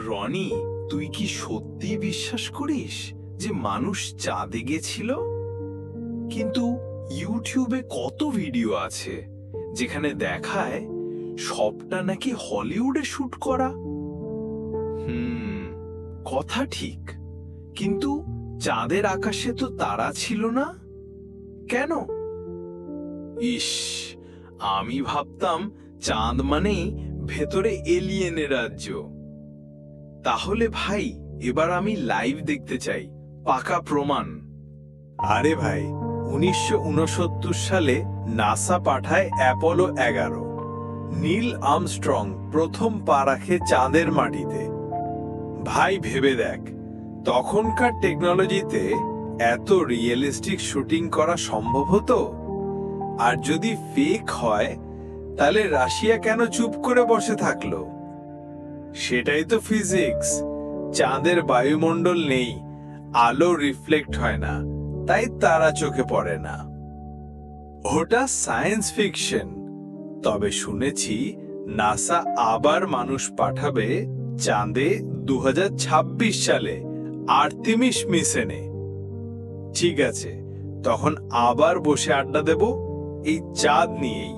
রনি, তুই কি সত্যি বিশ্বাস করিস যে মানুষ চাঁদে গেছিল? কিন্তু ইউটিউবে কত ভিডিও আছে যেখানে দেখায় সবটা নাকি হলিউডে শুট করা? হুম, কথা ঠিক। কিন্তু চাঁদের আকাশে তো তারা ছিল না? কেন? ইস, আমি ভাবতাম চাঁদ মানেই ভেতরে এলিয়েনের রাজ্য। তাহলে ভাই, এবার আমি লাইভ দেখতে চাই। পাকা প্রমাণ। আরে ভাই, উনিশশো উনসত্তর সালে নাসা পাঠায় অ্যাপোলো এগারো। নীল আমস্ট্রং প্রথম পা রাখে চাঁদের মাটিতে। ভাই, ভেবে দেখ, তখনকার টেকনোলজিতে এত রিয়েলিস্টিক শুটিং করা সম্ভব হতো? আর যদি ফেক হয়, তাহলে রাশিয়া কেন চুপ করে বসে থাকল? সেটাই তো ফিজিক্স চাঁদের বায়ুমণ্ডল নেই, আলো রিফ্লেক্ট হয় না, তাই তারা চোখে পড়ে না। ওটা সায়েন্স ফিকশন তবে শুনেছি নাসা আবার মানুষ পাঠাবে চাঁদে দু হাজার ছাব্বিশ সালে আর্তিমিস মিশনে। ঠিক আছে, তখন আবার বসে আড্ডা দেব এই চাঁদ নিয়েই।